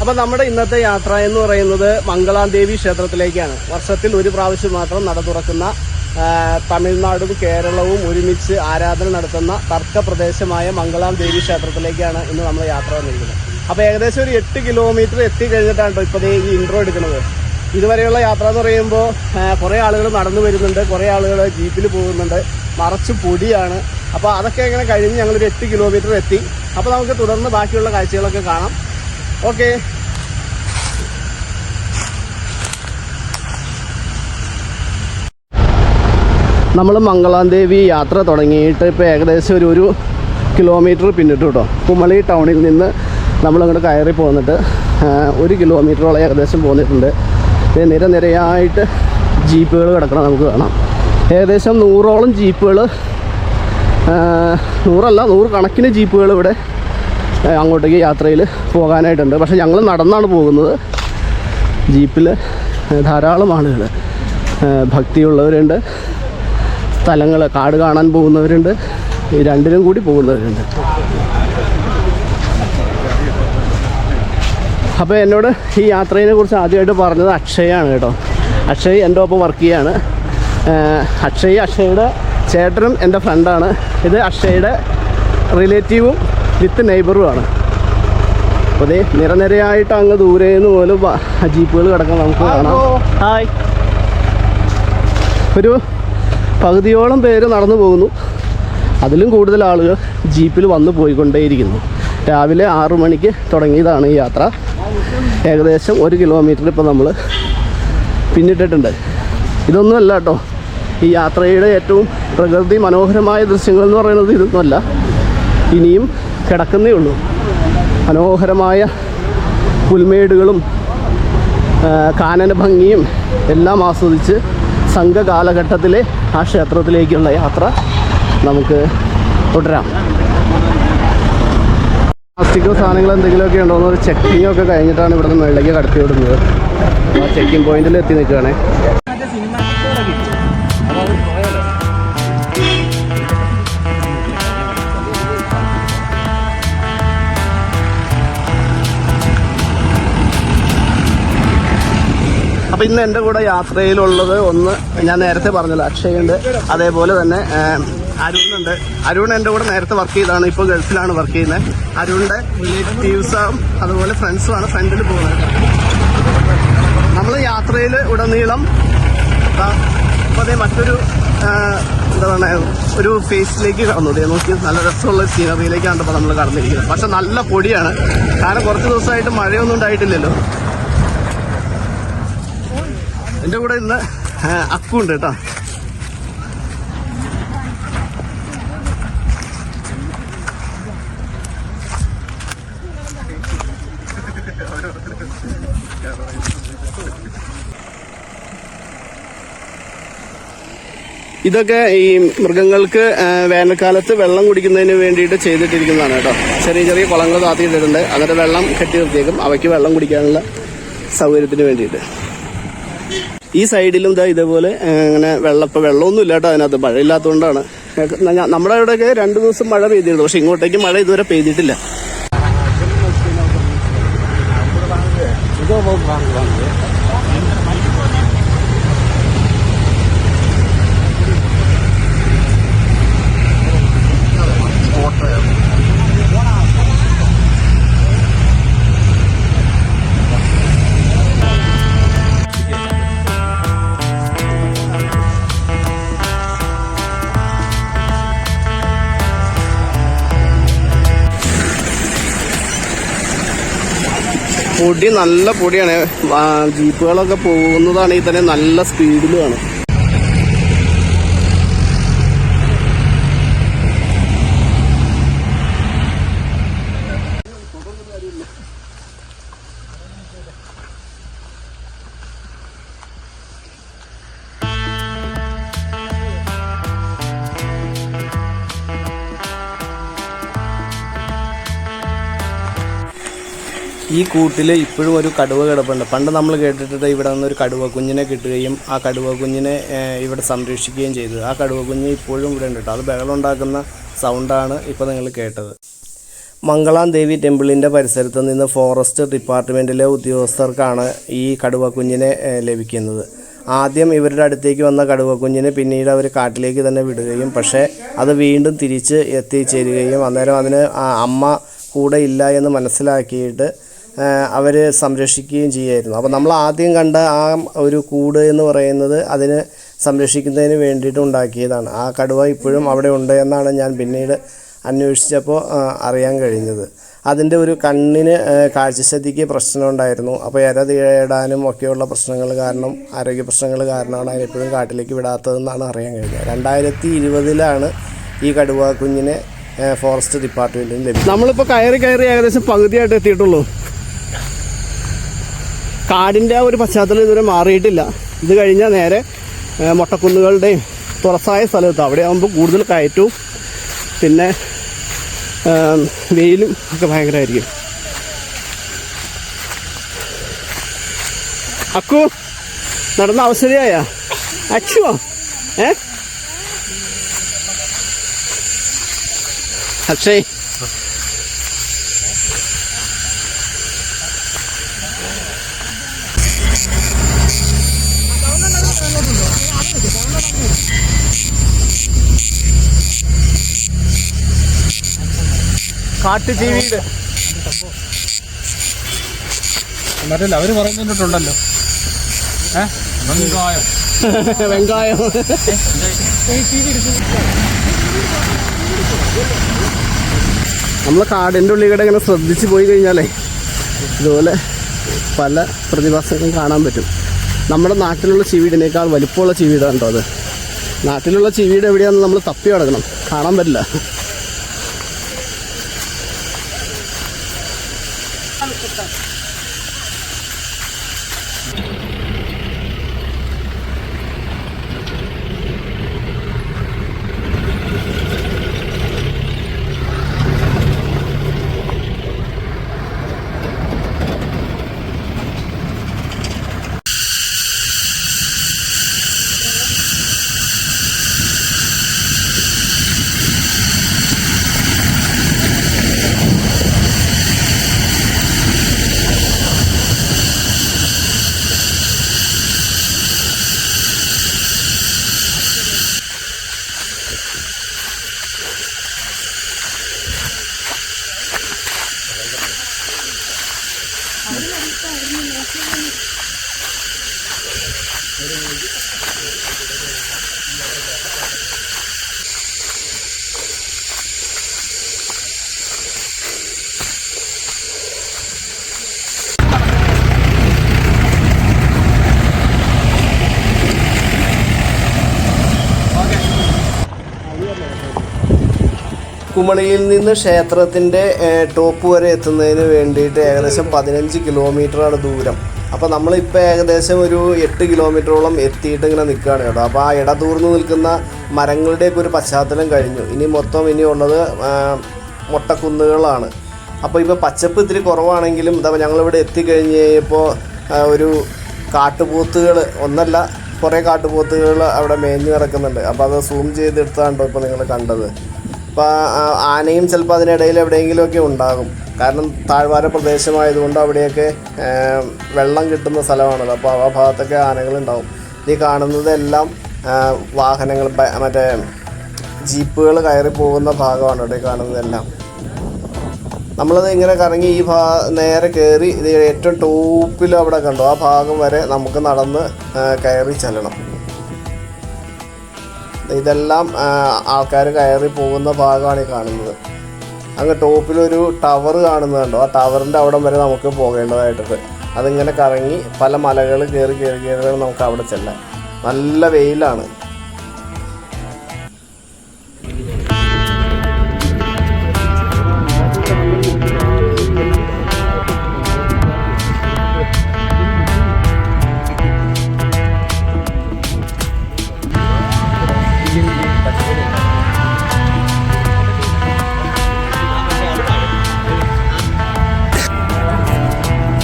അപ്പോൾ നമ്മുടെ ഇന്നത്തെ യാത്ര എന്ന് പറയുന്നത് മംഗളാദേവി ക്ഷേത്രത്തിലേക്കാണ്. വർഷത്തിൽ ഒരു പ്രാവശ്യം മാത്രം നട തുറക്കുന്ന തമിഴ്നാടും കേരളവും ഒരുമിച്ച് ആരാധന നടത്തുന്ന തർക്ക പ്രദേശമായ മംഗളാം ദേവി ക്ഷേത്രത്തിലേക്കാണ് ഇന്ന് നമ്മൾ യാത്ര വന്നിരിക്കുന്നത്. അപ്പോൾ ഏകദേശം ഒരു എട്ട് കിലോമീറ്റർ എത്തി കഴിഞ്ഞിട്ടാണ് ട്ടോ ഇപ്പോൾ ഈ ഇൻട്രോ എടുക്കുന്നത്. ഇതുവരെയുള്ള യാത്ര എന്ന് പറയുമ്പോൾ കുറേ ആളുകൾ നടന്നു വരുന്നുണ്ട് കുറേ ആളുകൾ ജീപ്പിൽ പോകുന്നുണ്ട് മറച്ച് പൊടിയാണ്. അപ്പോൾ അതൊക്കെ ഇങ്ങനെ കഴിഞ്ഞ് ഞങ്ങളൊരു എട്ട് കിലോമീറ്റർ എത്തി. അപ്പോൾ നമുക്ക് തുടർന്ന് ബാക്കിയുള്ള കാഴ്ചകളൊക്കെ കാണാം. ഓക്കെ. നമ്മൾ മംഗളാംദേവി യാത്ര തുടങ്ങിയിട്ട് ഇപ്പോൾ ഏകദേശം ഒരു ഒരു കിലോമീറ്റർ പിന്നിട്ട് കേട്ടോ കുമളി ടൗണിൽ നിന്ന് നമ്മളങ്ങോട്ട് കയറി പോന്നിട്ട് ഒരു കിലോമീറ്ററോളം ഏകദേശം പോന്നിട്ടുണ്ട്. നിരനിരയായിട്ട് ജീപ്പുകൾ കിടക്കണം നമുക്ക് കാണാം. ഏകദേശം നൂറോളം ജീപ്പുകൾ നൂറല്ല നൂറ് കണക്കിന് ജീപ്പുകൾ ഇവിടെ അങ്ങോട്ടേക്ക് യാത്രയിൽ പോകാനായിട്ടുണ്ട്. പക്ഷേ ഞങ്ങൾ നടന്നാണ് പോകുന്നത്. ജീപ്പിൽ ധാരാളം ആളുകൾ ഭക്തിയുള്ളവരുണ്ട്. സ്ഥലങ്ങൾ കാട് കാണാൻ പോകുന്നവരുണ്ട്. ഈ രണ്ടിനും കൂടി പോകുന്നവരുണ്ട്. അപ്പോൾ എന്നോട് ഈ യാത്രയെ കുറിച്ച് ആദ്യമായിട്ട് പറഞ്ഞത് അക്ഷയാണ് കേട്ടോ. അക്ഷയ് എന്റെ ഒപ്പം വർക്ക് ചെയ്യാണ്. അക്ഷയ് അക്ഷയുടെ ചേട്ടനും എന്റെ ഫ്രണ്ടാണ്. ഇത് അക്ഷയുടെ റിലേറ്റീവും വിത്ത് നെയ്ബറുമാണ് അപ്പോൾ ദേ നിരനിരയായിട്ട് അങ്ങ് ദൂരെ നിന്ന് പോലും ജീപ്പുകൾ കിടക്കാൻ നമുക്ക് കാണാം. ഹായ് ഒരു പകുതിയോളം പേര് നടന്നു പോകുന്നു. അതിലും കൂടുതൽ ആളുകൾ ജീപ്പിൽ വന്നു പോയിക്കൊണ്ടേയിരിക്കുന്നു. രാവിലെ ആറു മണിക്ക് തുടങ്ങിയതാണ് ഈ യാത്ര. ഏകദേശം ഒരു കിലോമീറ്റർ ഇപ്പോൾ നമ്മൾ പിന്നിട്ടിട്ടുണ്ട്. ഇതൊന്നുമല്ല കേട്ടോ. ഈ യാത്രയുടെ ഏറ്റവും പ്രകൃതി മനോഹരമായ ദൃശ്യങ്ങൾ എന്ന് പറയുന്നത് ഇതൊന്നുമല്ല. ഇനിയും കിടക്കുന്നേ ഉള്ളൂ. മനോഹരമായ പുൽമേടുകളും കാനന ഭംഗിയും എല്ലാം ആസ്വദിച്ച് സംഘകാലഘട്ടത്തിലെ ആ ക്ഷേത്രത്തിലേക്കുള്ള യാത്ര നമുക്ക് തുടരാം. പ്ലാസ്റ്റിക്കോ സാധനങ്ങൾ എന്തെങ്കിലുമൊക്കെ ഉണ്ടോ എന്നൊരു ചെക്കിങ്ങൊക്കെ കഴിഞ്ഞിട്ടാണ് ഇവിടുന്ന് മുകളിലേക്ക് കടത്തി വിടുന്നത് ആ ചെക്കിംഗ് പോയിന്റിൽ എത്തി നിൽക്കുകയാണേ. അപ്പൊ ഇന്ന് എന്റെ കൂടെ യാത്രയിലുള്ളത് ഒന്ന് ഞാൻ നേരത്തെ പറഞ്ഞല്ലോ അക്ഷയുണ്ട്. അതേപോലെ തന്നെ അരുണുണ്ട്. അരുൺ എന്റെ കൂടെ നേരത്തെ വർക്ക് ചെയ്താണ് ഇപ്പോൾ ഗൾഫിലാണ് വർക്ക് ചെയ്യുന്നത്. അരുണിന്റെ റിലേറ്റീവ്സും അതുപോലെ ഫ്രണ്ട്സുമാണ് ഫ്രണ്ടിൽ പോകുന്നത്. നമ്മൾ യാത്രയിൽ ഉടനീളം അതേ മറ്റൊരു എന്താ പറയുക ഒരു ഫേസിലേക്ക് കടന്നു. ദേ നോക്കി നല്ല രസമുള്ള സീനറിയിലേക്കാണ് ഇപ്പോൾ നമ്മൾ കടന്നിരിക്കുന്നത്. പക്ഷെ നല്ല പൊടിയാണ്. കാരണം കുറച്ച് ദിവസമായിട്ട് മഴയൊന്നും ഉണ്ടായിട്ടില്ലല്ലോ. എന്റെ കൂടെ ഇന്ന് അക്കുണ്ട് കേട്ടോ. ഇതൊക്കെ ഈ മൃഗങ്ങൾക്ക് വേനൽക്കാലത്ത് വെള്ളം കുടിക്കുന്നതിന് വേണ്ടിയിട്ട് ചെയ്തിട്ടിരിക്കുന്നതാണ് കേട്ടോ. ചെറിയ ചെറിയ കുളങ്ങൾ താത്തിയിട്ടിട്ടുണ്ട്. അങ്ങനെ വെള്ളം കെട്ടി നിർത്തിയേക്കും. അവയ്ക്ക് വെള്ളം കുടിക്കാനുള്ള സൗകര്യത്തിന് വേണ്ടിയിട്ട്. ഈ സൈഡിലും ഇതാ ഇതേപോലെ അങ്ങനെ വെള്ളപ്പ വെള്ളമൊന്നും ഇല്ലാട്ടോ അതിനകത്ത്. മഴയില്ലാത്തതുകൊണ്ടാണ്. ഇല്ലാത്തതുകൊണ്ടാണ് നമ്മുടെ ഇവിടെയൊക്കെ രണ്ടു ദിവസം മഴ പെയ്തിട്ടുള്ളൂ പക്ഷെ ഇങ്ങോട്ടേക്ക് മഴ ഇതുവരെ പെയ്തിട്ടില്ല. പൊടി നല്ല പൊടിയാണ്. ജീപ്പുകളൊക്കെ പോകുന്നതാണെങ്കിൽ തന്നെ നല്ല സ്പീഡിലുമാണ് ഈ കൂട്ടിൽ ഇപ്പോഴും ഒരു കടുവ കിടപ്പുണ്ട്. പണ്ട് നമ്മൾ കേട്ടിട്ട് ഇവിടെ നിന്ന് ഒരു കടുവ കുഞ്ഞിനെ കിട്ടുകയും ആ കടുവ കുഞ്ഞിനെ ഇവിടെ സംരക്ഷിക്കുകയും ചെയ്തു. ആ കടുവ കുഞ്ഞ് ഇപ്പോഴും ഇവിടെ ഉണ്ട് കേട്ടോ അത് ബഹളം ഉണ്ടാക്കുന്ന സൗണ്ടാണ് ഇപ്പോൾ നിങ്ങൾ കേട്ടത്. മംഗളാം ദേവി ടെമ്പിളിന്റെ പരിസരത്ത് നിന്ന് ഫോറസ്റ്റ് ഡിപ്പാർട്ട്മെന്റിലെ ഉദ്യോഗസ്ഥർക്കാണ് ഈ കടുവ കുഞ്ഞിനെ ലഭിക്കുന്നത്. ആദ്യം ഇവരുടെ അടുത്തേക്ക് വന്ന കടുവ കുഞ്ഞിനെ പിന്നീട് അവർ കാട്ടിലേക്ക് തന്നെ വിടുകയും പക്ഷേ അത് വീണ്ടും തിരിച്ച് എത്തിച്ചേരുകയും അന്നേരം അതിന് അമ്മ കൂടെ ഇല്ല എന്ന് മനസ്സിലാക്കിയിട്ട് അവർ സംരക്ഷിക്കുകയും ചെയ്യുമായിരുന്നു അപ്പോൾ നമ്മൾ ആദ്യം കണ്ട ആ ഒരു കൂട് എന്ന് പറയുന്നത് അതിന് സംരക്ഷിക്കുന്നതിന് വേണ്ടിയിട്ട് ഉണ്ടാക്കിയതാണ്. ആ കടുവ ഇപ്പോഴും അവിടെ ഉണ്ട് എന്നാണ് ഞാൻ പിന്നീട് അന്വേഷിച്ചപ്പോൾ അറിയാൻ കഴിഞ്ഞത്. അതിന്റെ ഒരു കണ്ണിന് കാഴ്ചശക്തിക്ക് പ്രശ്നമുണ്ടായിരുന്നു അപ്പോൾ ഇര തേടാനും ഒക്കെയുള്ള പ്രശ്നങ്ങൾ കാരണം ആരോഗ്യ പ്രശ്നങ്ങൾ കാരണമാണ് അതിനെപ്പോഴും കാട്ടിലേക്ക് വിടാത്തതെന്നാണ് അറിയാൻ കഴിഞ്ഞത്. രണ്ടായിരത്തി ഇരുപതിലാണ് ഈ കടുവ കുഞ്ഞിനെ ഫോറസ്റ്റ് ഡിപ്പാർട്ട്മെന്റിന് ലഭിക്കും നമ്മളിപ്പോൾ കയറി കയറി ഏകദേശം പകുതിയായിട്ട് എത്തിയിട്ടുള്ളൂ. കാടിന്റെ ഒരു പശ്ചാത്തലം ഇതുവരെ മാറിയിട്ടില്ല. ഇത് കഴിഞ്ഞാൽ നേരെ മുട്ടക്കുന്നുകളുടെയും തുറസായ സ്ഥലത്ത് അവിടെ ആകുമ്പോൾ കൂടുതൽ കയറ്റവും പിന്നെ വെയിലും ഒക്കെ ഭയങ്കരമായിരിക്കും അക്കു നടന്ന അവസരയായ അച്ചുവോ ഏ? അക്ഷയ് കാട്ടുജീവിയുടെ മറ്റല്ല അവർ പറയുന്നുണ്ടല്ലോ വെങ്കായം. വെങ്കായം. നമ്മൾ കാടിന്റെ ഉള്ളിലൂടെ ഇങ്ങനെ ശ്രദ്ധിച്ചു പോയി കഴിഞ്ഞാലേ ഇതുപോലെ പല പ്രതിഭാസങ്ങളും കാണാൻ പറ്റും. നമ്മുടെ നാട്ടിലുള്ള ചീവീടിനേക്കാൾ വലിപ്പമുള്ള ചീവീടാണ് കേട്ടോ അത്. നാട്ടിലുള്ള ചീവീട് എവിടെയാണെന്ന് നമ്മൾ തപ്പി കിടക്കണം കാണാൻ പറ്റില്ല. കുമളിയിൽ നിന്ന് ക്ഷേത്രത്തിന്റെ ടോപ്പ് വരെ എത്തുന്നതിന് വേണ്ടിയിട്ട് ഏകദേശം പതിനഞ്ച് കിലോമീറ്ററാണ് ദൂരം. അപ്പോൾ നമ്മളിപ്പോൾ ഏകദേശം ഒരു എട്ട് കിലോമീറ്ററോളം എത്തിയിട്ട് ഇങ്ങനെ നിൽക്കുകയാണ് കേട്ടോ. അപ്പോൾ ആ ഇടതൂർന്ന് നിൽക്കുന്ന മരങ്ങളുടെയൊക്കെ ഒരു പശ്ചാത്തലം കഴിഞ്ഞു. ഇനി മൊത്തം ഇനി ഉള്ളത് മുട്ടക്കുന്നുകളാണ്. അപ്പോൾ ഇപ്പോൾ പച്ചപ്പ് ഇത്തിരി കുറവാണെങ്കിലും ഇതാ ഞങ്ങളിവിടെ എത്തിക്കഴിഞ്ഞ് കഴിഞ്ഞപ്പോൾ ഒരു കാട്ടുപോത്തുകൾ ഒന്നല്ല കുറേ കാട്ടുപോത്തുകൾ അവിടെ മേഞ്ഞു കിടക്കുന്നുണ്ട്. അപ്പോൾ അത് സൂം ചെയ്തെടുത്താണ്ടോ ഇപ്പോൾ നിങ്ങൾ കണ്ടത്? അപ്പോൾ ആനയും ചിലപ്പോൾ അതിനിടയിൽ എവിടെയെങ്കിലുമൊക്കെ ഉണ്ടാകും. കാരണം താഴ്വാര പ്രദേശമായതുകൊണ്ട് അവിടെയൊക്കെ വെള്ളം കിട്ടുന്ന സ്ഥലമാണല്ലോ അപ്പോൾ ആ ഭാഗത്തൊക്കെ ആനകളുണ്ടാവും. ഈ കാണുന്നതെല്ലാം വാഹനങ്ങൾ മറ്റേ ജീപ്പുകൾ കയറി പോകുന്ന ഭാഗമാണ് ഇവിടെ കാണുന്നതെല്ലാം. നമ്മളത് ഇങ്ങനെ കറങ്ങി ഈ ഭാ നേരെ കയറി ഇത് ഏറ്റവും ടോപ്പിൽ അവിടെ കണ്ടു. ആ ഭാഗം വരെ നമുക്ക് നടന്ന് കയറി ചെല്ലണം. ഇതെല്ലാം ആൾക്കാർ കയറി പോകുന്ന ഭാഗമാണ് ഈ കാണുന്നത്. അങ്ങ് ടോപ്പിലൊരു ടവർ കാണുന്നുണ്ടോ ആ ടവറിന്റെ അവിടം വരെ നമുക്ക് പോകേണ്ടതായിട്ടുണ്ട്. അതിങ്ങനെ കറങ്ങി പല മലകൾ കയറി കയറി കയറി നമുക്ക് അവിടെ ചെല്ലാം. നല്ല വെയിലാണ്.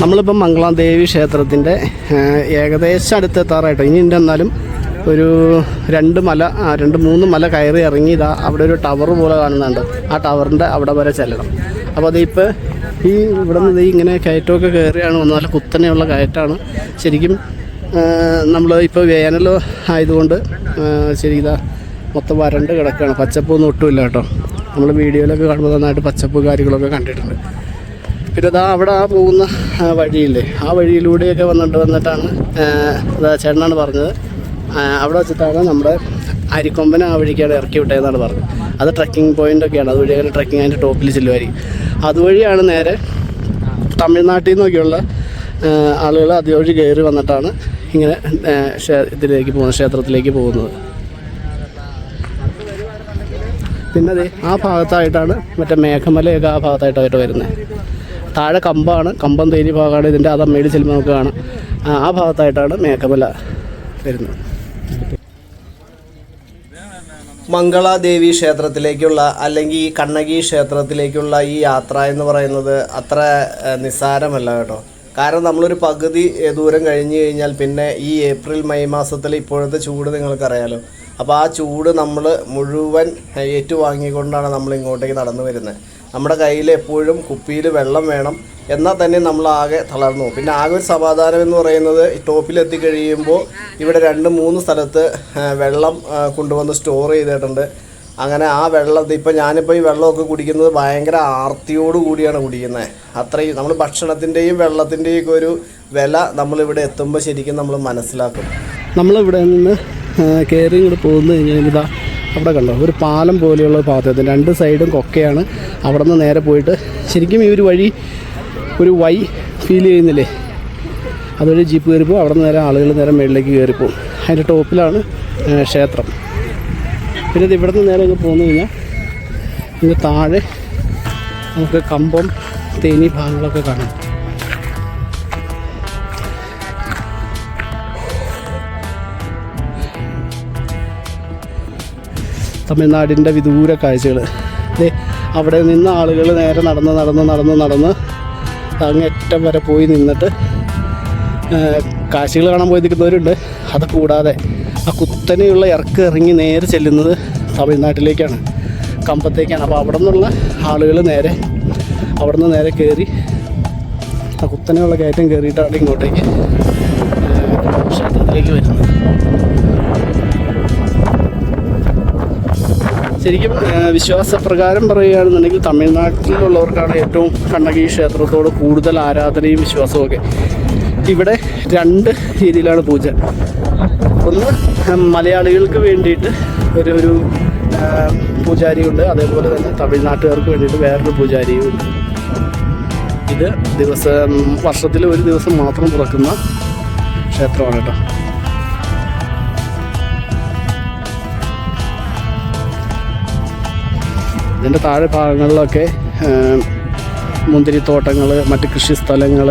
നമ്മളിപ്പം മംഗളം ദേവി ക്ഷേത്രത്തിന്റെ ഏകദേശം അടുത്തെത്താറായിട്ടോ. ഇനി ഉണ്ട് എന്നാലും ഒരു രണ്ട് മല രണ്ട് മൂന്ന് മല കയറി ഇറങ്ങി ഇതാ അവിടെ ഒരു ടവർ പോലെ കാണുന്നുണ്ട്. ആ ടവറിന്റെ അവിടെ വരെ ചെല്ലണം. അപ്പോൾ അതിപ്പോൾ ഈ ഇവിടെ നിന്ന് ഇങ്ങനെ കയറ്റമൊക്കെ കയറിയാണ് വന്നത്. നല്ല കുത്തനെയുള്ള കയറ്റമാണ് ശരിക്കും നമ്മൾ ഇപ്പോൾ വേനൽ ആയതുകൊണ്ട് ശരി ഇതാ മൊത്തം വരണ്ട് കിടക്കുകയാണ് പച്ചപ്പൊന്നും ഒട്ടുമില്ല കേട്ടോ. നമ്മൾ വീഡിയോയിലൊക്കെ കാണുമ്പോൾ നന്നായിട്ട് പച്ചപ്പ് കാര്യങ്ങളൊക്കെ കണ്ടിട്ടുണ്ട്. പിന്നെ ഇതാ അവിടെ ആ പോകുന്ന വഴിയില്ലേ ആ വഴിയിലൂടെയൊക്കെ വന്നിട്ട് വന്നിട്ടാണ് ചേട്ടനാണ് പറഞ്ഞത്. അവിടെ വെച്ചിട്ടാണ് നമ്മുടെ അരിക്കൊമ്പനെ ആ വഴിക്കാണ് ഇറക്കി വിട്ടതെന്നാണ് പറഞ്ഞത്. അത് ട്രക്കിംഗ് പോയിന്റ് ഒക്കെയാണ്. അതുവഴി അങ്ങനെ ട്രക്കിംഗ് അതിന്റെ ടോപ്പിൽ ചെല്ലുമായിരിക്കും അതുവഴിയാണ് നേരെ തമിഴ്നാട്ടിൽ നിന്നൊക്കെയുള്ള ആളുകൾ അതുവഴി കയറി വന്നിട്ടാണ് ഇങ്ങനെ ഇതിലേക്ക് പോകുന്നത് ക്ഷേത്രത്തിലേക്ക് പോകുന്നത്. പിന്നെ അതെ ആ ഭാഗത്തായിട്ടാണ് മറ്റേ മേഘമലയൊക്കെ ആ ഭാഗത്തായിട്ടായിട്ട് വരുന്നത്. താഴെ കമ്പാണ്. കമ്പം തേനി ഭാഗമാണ് ഇതിന്റെ അത് മേടി ചെല്ലുമ്പോൾ നമുക്ക് കാണാം. ആ, ഭാഗത്തായിട്ടാണ് മേഘമല വരുന്നത്. മംഗളാദേവി ക്ഷേത്രത്തിലേക്കുള്ള അല്ലെങ്കിൽ കണ്ണകി ക്ഷേത്രത്തിലേക്കുള്ള ഈ യാത്ര എന്ന് പറയുന്നത് അത്ര നിസ്സാരമല്ല കേട്ടോ. കാരണം നമ്മളൊരു പകുതി ദൂരം കഴിഞ്ഞ് കഴിഞ്ഞാൽ പിന്നെ ഈ ഏപ്രിൽ മെയ് മാസത്തിൽ ഇപ്പോഴത്തെ ചൂട് നിങ്ങൾക്കറിയാലോ. അപ്പോൾ ആ ചൂട് നമ്മൾ മുഴുവൻ ഏറ്റുവാങ്ങിക്കൊണ്ടാണ് നമ്മൾ ഇങ്ങോട്ടേക്ക് നടന്നു വരുന്നത്. നമ്മുടെ കയ്യിൽ എപ്പോഴും കുപ്പിയിൽ വെള്ളം വേണം. എന്നാൽ തന്നെ നമ്മൾ ആകെ തളർന്നു പിന്നെ ആകെ ഒരു സമാധാനം എന്ന് പറയുന്നത് ടോപ്പിലെത്തി കഴിയുമ്പോൾ ഇവിടെ രണ്ട് മൂന്ന് സ്ഥലത്ത് വെള്ളം കൊണ്ടുവന്ന് സ്റ്റോർ ചെയ്തിട്ടുണ്ട്. അങ്ങനെ ആ വെള്ളം ഇപ്പം ഞാനിപ്പോൾ ഈ വെള്ളമൊക്കെ കുടിക്കുന്നത് ഭയങ്കര ആർത്തിയോട് കൂടിയാണ് കുടിക്കുന്നത്. അത്രയും നമ്മൾ ഭക്ഷണത്തിന്റെയും വെള്ളത്തിന്റെയും ഒക്കെ ഒരു വില നമ്മളിവിടെ എത്തുമ്പോൾ ശരിക്കും നമ്മൾ മനസ്സിലാക്കും. നമ്മളിവിടെ നിന്ന് കയറി ഇങ്ങോട്ട് പോകുന്നു കഴിഞ്ഞാൽ ഇതാ അവിടെ കണ്ടോ? ഒരു പാലം പോലെയുള്ള പാത്രത്തിൽ രണ്ട് സൈഡും കൊക്കയാണ്. അവിടെ നിന്ന് നേരെ പോയിട്ട് ശരിക്കും ഈ ഒരു വഴി ഒരു വൈ ഫീൽ ചെയ്യുന്നില്ലേ? അതുവഴി ജീപ്പ് കയറിപ്പോൾ അവിടെ നിന്ന് നേരെ ആളുകൾ നേരെ മുകളിലേക്ക് കയറിപ്പോവും അതിന്റെ ടോപ്പിലാണ് ക്ഷേത്രം. പിന്നെ ഇവിടെ നിന്ന് നേരെ ഇങ്ങ് പോന്നു കഴിഞ്ഞാൽ ഇങ്ങ് താഴെ നമുക്ക് കമ്പം തേനി ഭാഗങ്ങളൊക്കെ കാണാം. തമിഴ്നാടിന്റെ വിദൂര കാഴ്ചകൾ അവിടെ നിന്ന് ആളുകൾ നേരെ നടന്ന് നടന്ന് നടന്ന് നടന്ന് അങ്ങേറ്റം വരെ പോയി നിന്നിട്ട് കാഴ്ചകൾ കാണാൻ പോയി നിൽക്കുന്നവരുണ്ട് അത് കൂടാതെ ആ കുത്തനെയുള്ള ഇറക്ക് ഇറങ്ങി നേരെ ചെല്ലുന്നത് തമിഴ്നാട്ടിലേക്കാണ്. കമ്പത്തേക്കാണ്. അപ്പോൾ അവിടെ നിന്നുള്ള ആളുകൾ നേരെ അവിടെ നിന്ന് നേരെ കയറി ആ കുത്തനെയുള്ള കയറ്റം കയറിയിട്ടാണ് ഇങ്ങോട്ടേക്ക് ക്ഷേത്രത്തിലേക്ക് വരുന്നത്. ശരിക്കും വിശ്വാസപ്രകാരം പറയുകയാണെന്നുണ്ടെങ്കിൽ തമിഴ്നാട്ടിലുള്ളവർക്കാണ് ഏറ്റവും കണ്ണകി ക്ഷേത്രത്തോട് കൂടുതൽ ആരാധനയും വിശ്വാസവും ഒക്കെ. ഇവിടെ രണ്ട് രീതിയിലാണ് പൂജ. ഒന്ന് മലയാളികൾക്ക് വേണ്ടിയിട്ട് ഒരു ഒരു പൂജാരിയുണ്ട്. അതേപോലെ തന്നെ തമിഴ്നാട്ടുകാർക്ക് വേണ്ടിയിട്ട് വേറൊരു പൂജാരിയും ഉണ്ട്. ഇത് ദിവസം വർഷത്തിൽ ഒരു ദിവസം മാത്രം തുറക്കുന്ന ക്ഷേത്രമാണ് കേട്ടോ. ഇതിന്റെ താഴെ ഭാഗങ്ങളിലൊക്കെ മുന്തിരിത്തോട്ടങ്ങൾ മറ്റ് കൃഷി സ്ഥലങ്ങൾ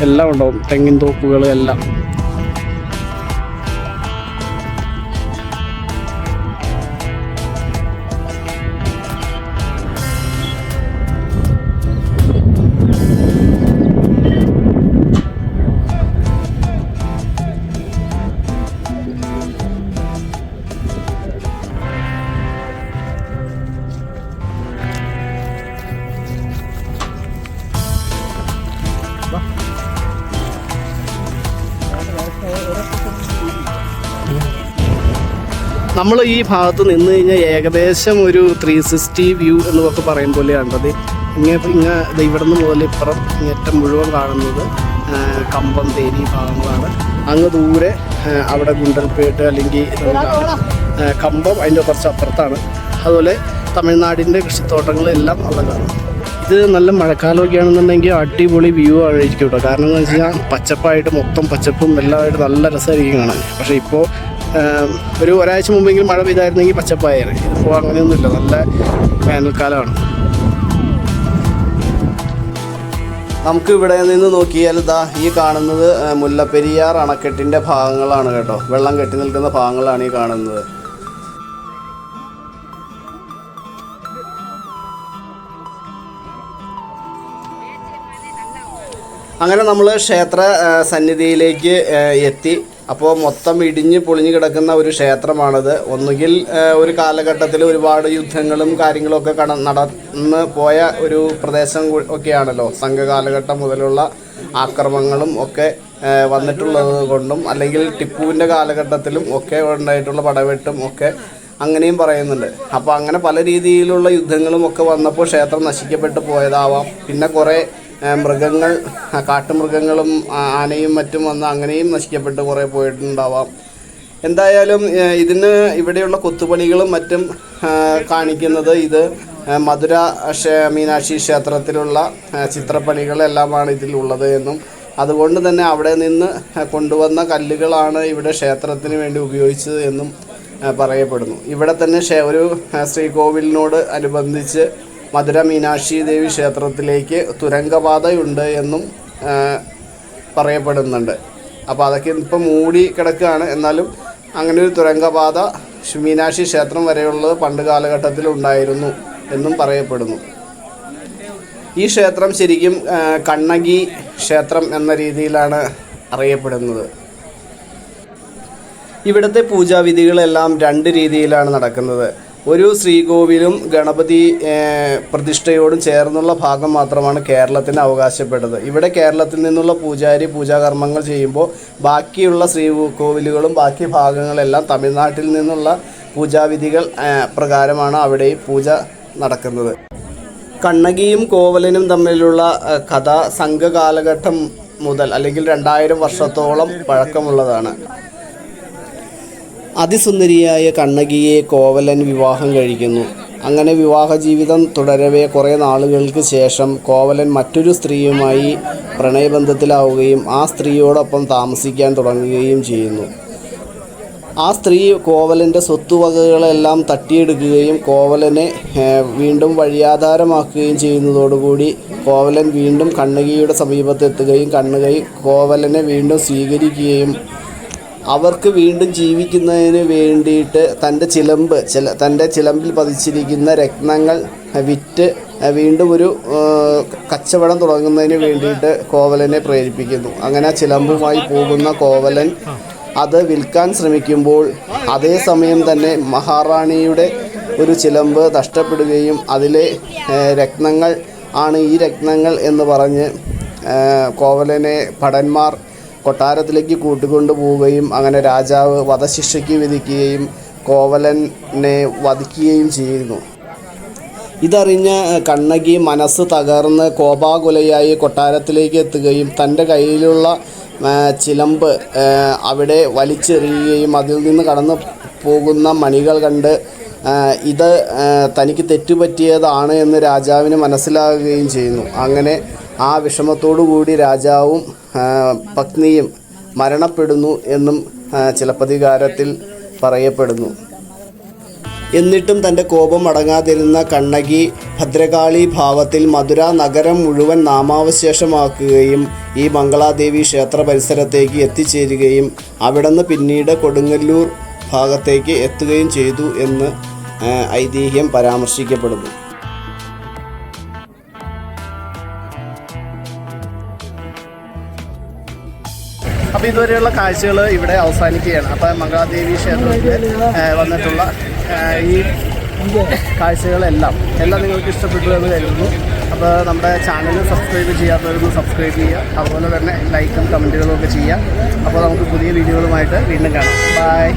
എല്ലാം ഉണ്ടാവും. തെങ്ങിൻ തോപ്പുകൾ എല്ലാം. നമ്മൾ ഈ ഭാഗത്ത് നിന്ന് കഴിഞ്ഞാൽ ഏകദേശം ഒരു ത്രീ സിക്സ്റ്റി വ്യൂ എന്നൊക്കെ പറയും പോലെയാണ്. അത് ഇങ്ങനെ ഇങ്ങനെ ദേ ഇവിടുന്ന് മുതൽ ഇപ്പുറം ഇങ്ങേറ്റം മുഴുവൻ കാണുന്നത് കമ്പം തേനി ഭാഗങ്ങളാണ്. അങ്ങ് ദൂരെ അവിടെ ഗുണ്ടൽപേട്ട് അല്ലെങ്കിൽ കമ്പം അതിന്റെ കുറച്ച് അപ്പുറത്താണ് അതുപോലെ തമിഴ്നാടിന്റെ കൃഷിത്തോട്ടങ്ങളെല്ലാം അവിടെ കാണും ഇത് നല്ല മഴക്കാലമൊക്കെ ആണെന്നുണ്ടെങ്കിൽ അടിപൊളി വ്യൂ ആയിരിക്കും കേട്ടോ. കാരണം എന്ന് വെച്ച് കഴിഞ്ഞാൽ പച്ചപ്പായിട്ട് മൊത്തം പച്ചപ്പും എല്ലാമായിട്ട് നല്ല രസമായിരിക്കും കാണാൻ. പക്ഷേ ഇപ്പോൾ ഒരു ഒരാഴ്ച മുമ്പെങ്കിലും മഴ പെയ്തായിരുന്നെങ്കിൽ പച്ചപ്പായേനെ ഇതിപ്പോൾ അങ്ങനെയൊന്നുമില്ല. നല്ല വേനൽക്കാലമാണ്. നമുക്ക് ഇവിടെ നിന്ന് നോക്കിയാൽ ഇതാ ഈ കാണുന്നത് മുല്ലപ്പെരിയാർ അണക്കെട്ടിന്റെ ഭാഗങ്ങളാണ് കേട്ടോ. വെള്ളം കെട്ടി നിൽക്കുന്ന ഭാഗങ്ങളാണ് ഈ കാണുന്നത്. അങ്ങനെ നമ്മൾ ക്ഷേത്ര സന്നിധിയിലേക്ക് എത്തി. അപ്പോൾ മൊത്തം ഇടിഞ്ഞ് പൊളിഞ്ഞു കിടക്കുന്ന ഒരു ക്ഷേത്രമാണിത്. ഒന്നുകിൽ ഒരു കാലഘട്ടത്തിൽ ഒരുപാട് യുദ്ധങ്ങളും കാര്യങ്ങളൊക്കെ കട നടന്ന് പോയ ഒരു പ്രദേശം ഒക്കെയാണല്ലോ. സംഘകാലഘട്ടം മുതലുള്ള ആക്രമങ്ങളും ഒക്കെ വന്നിട്ടുള്ളത് കൊണ്ടും അല്ലെങ്കിൽ ടിപ്പുവിന്റെ കാലഘട്ടത്തിലും ഒക്കെ ഉണ്ടായിട്ടുള്ള പടവെട്ടും ഒക്കെ അങ്ങനെയും പറയുന്നുണ്ട്. അപ്പോൾ അങ്ങനെ പല രീതിയിലുള്ള യുദ്ധങ്ങളും ഒക്കെ വന്നപ്പോൾ ക്ഷേത്രം നശിക്കപ്പെട്ടു പോയതാവാം. പിന്നെ കുറേ മൃഗങ്ങൾ കാട്ടുമൃഗങ്ങളും ആനയും മറ്റും വന്ന് അങ്ങനെയും നശിക്കപ്പെട്ട് കുറേ പോയിട്ടുണ്ടാവാം. എന്തായാലും ഇതിന് ഇവിടെയുള്ള കൊത്തുപണികളും മറ്റും കാണിക്കുന്നത് ഇത് മധുര ക്ഷേ- മീനാക്ഷി ക്ഷേത്രത്തിലുള്ള ചിത്രപ്പണികളെല്ലാമാണ് ഇതിലുള്ളത് എന്നും. അതുകൊണ്ട് തന്നെ അവിടെ നിന്ന് കൊണ്ടുവന്ന കല്ലുകളാണ് ഇവിടെ ക്ഷേത്രത്തിന് വേണ്ടി ഉപയോഗിച്ചത് എന്നും പറയപ്പെടുന്നു. ഇവിടെ തന്നെ ഒരു ശ്രീകോവിലിനോട് അനുബന്ധിച്ച് മധുര മീനാക്ഷി ദേവി ക്ഷേത്രത്തിലേക്ക് തുരങ്കപാതയുണ്ട് എന്നും പറയപ്പെടുന്നുണ്ട്. അപ്പോൾ അതൊക്കെ ഇപ്പം മൂടി കിടക്കുകയാണ്. എന്നാലും അങ്ങനെ ഒരു തുരങ്കപാത മീനാക്ഷി ക്ഷേത്രം വരെയുള്ളത് പണ്ട് കാലഘട്ടത്തിൽ ഉണ്ടായിരുന്നു എന്നും പറയപ്പെടുന്നു. ഈ ക്ഷേത്രം ശരിക്കും കണ്ണകി ക്ഷേത്രം എന്ന രീതിയിലാണ് അറിയപ്പെടുന്നത്. ഇവിടുത്തെ പൂജാവിധികളെല്ലാം രണ്ട് രീതിയിലാണ് നടക്കുന്നത്. ഒരു ശ്രീകോവിലും ഗണപതി പ്രതിഷ്ഠയോടും ചേർന്നുള്ള ഭാഗം മാത്രമാണ് കേരളത്തിന് അവകാശപ്പെട്ടത്. ഇവിടെ കേരളത്തിൽ നിന്നുള്ള പൂജാരി പൂജാകർമ്മങ്ങൾ ചെയ്യുമ്പോൾ ബാക്കിയുള്ള ശ്രീകോവിലുകളും ബാക്കി ഭാഗങ്ങളെല്ലാം തമിഴ്നാട്ടിൽ നിന്നുള്ള പൂജാവിധികൾ പ്രകാരമാണ് അവിടെ പൂജ നടക്കുന്നത്. കണ്ണകിയും കോവലനും തമ്മിലുള്ള കഥ സംഘകാലഘട്ടം മുതൽ അല്ലെങ്കിൽ രണ്ടായിരം വർഷത്തോളം പഴക്കമുള്ളതാണ്. അതിസുന്ദരിയായ കണ്ണകിയെ കോവലൻ വിവാഹം കഴിക്കുന്നു. അങ്ങനെ വിവാഹ ജീവിതം തുടരവേ കുറേ നാളുകൾക്ക് ശേഷം കോവലൻ മറ്റൊരു സ്ത്രീയുമായി പ്രണയബന്ധത്തിലാവുകയും ആ സ്ത്രീയോടൊപ്പം താമസിക്കാൻ തുടങ്ങുകയും ചെയ്യുന്നു. ആ സ്ത്രീ കോവലന്റെ സ്വത്തുവകകളെല്ലാം തട്ടിയെടുക്കുകയും കോവലനെ വീണ്ടും വഴിയാധാരമാക്കുകയും ചെയ്യുന്നതോടുകൂടി കോവലൻ വീണ്ടും കണ്ണകിയുടെ സമീപത്തെത്തുകയും കണ്ണകി കോവലനെ വീണ്ടും സ്വീകരിക്കുകയും അവർക്ക് വീണ്ടും ജീവിക്കുന്നതിന് വേണ്ടിയിട്ട് തന്റെ ചിലമ്പ് ചില തന്റെ ചിലമ്പിൽ പതിച്ചിരിക്കുന്ന രത്നങ്ങൾ വിറ്റ് വീണ്ടും ഒരു കച്ചവടം തുടങ്ങുന്നതിന് വേണ്ടിയിട്ട് കോവലനെ പ്രേരിപ്പിക്കുന്നു. അങ്ങനെ ചിലമ്പുമായി പോകുന്ന കോവലൻ അത് വിൽക്കാൻ ശ്രമിക്കുമ്പോൾ അതേസമയം തന്നെ മഹാറാണിയുടെ ഒരു ചിലമ്പ് നഷ്ടപ്പെടുകയും അതിലെ രത്നങ്ങൾ ആണ് ഈ രത്നങ്ങൾ എന്ന് പറഞ്ഞ് കോവലനെ ഭടന്മാർ കൊട്ടാരത്തിലേക്ക് കൂട്ടിക്കൊണ്ടു പോവുകയും അങ്ങനെ രാജാവ് വധശിക്ഷയ്ക്ക് വിധിക്കുകയും കോവലനെ വധിക്കുകയും ചെയ്യുന്നു. ഇതറിഞ്ഞ കണ്ണകി മനസ്സ് തകർന്ന് കോപാകുലയായി കൊട്ടാരത്തിലേക്ക് എത്തുകയും തന്റെ കയ്യിലുള്ള ചിലമ്പ് അവിടെ വലിച്ചെറിയുകയും അതിൽ നിന്ന് കടന്നു പോകുന്ന മണികൾ കണ്ട് ഇത് തനിക്ക് തെറ്റുപറ്റിയതാണ് എന്ന് രാജാവിന് മനസ്സിലാകുകയും ചെയ്യുന്നു. അങ്ങനെ ആ വിഷമത്തോടു കൂടി രാജാവും പത്നിയും മരണപ്പെടുന്നു എന്നും ചിലപ്പതികാരത്തിൽ പറയപ്പെടുന്നു. എന്നിട്ടും തന്റെ കോപം അടങ്ങാതിരുന്ന കണ്ണകി ഭദ്രകാളി ഭാവത്തിൽ മധുര നഗരം മുഴുവൻ നാമാവശേഷമാക്കുകയും ഈ മംഗളാദേവി ക്ഷേത്ര പരിസരത്തേക്ക് എത്തിച്ചേരുകയും അവിടുന്ന് പിന്നീട് കൊടുങ്ങല്ലൂർ ഭാഗത്തേക്ക് എത്തുകയും ചെയ്തു എന്ന് ഐതിഹ്യം പരാമർശിക്കപ്പെടുന്നു. അപ്പോൾ ഇതുവരെയുള്ള കാഴ്ചകൾ ഇവിടെ അവസാനിക്കുകയാണ്. അപ്പോൾ മംഗളാദേവി ക്ഷേത്രത്തിൽ വന്നിട്ടുള്ള ഈ കാഴ്ചകളെല്ലാം എല്ലാം നിങ്ങൾക്ക് ഇഷ്ടപ്പെട്ടു എന്ന് കരുതുന്നു. അപ്പോൾ നമ്മുടെ ചാനൽ സബ്സ്ക്രൈബ് ചെയ്യാത്തവരൊന്ന് സബ്സ്ക്രൈബ് ചെയ്യുക. അതുപോലെ തന്നെ ലൈക്കും കമന്റുകളും ഒക്കെ ചെയ്യുക. അപ്പോൾ നമുക്ക് പുതിയ വീഡിയോകളുമായിട്ട് വീണ്ടും കാണാം. ബൈ.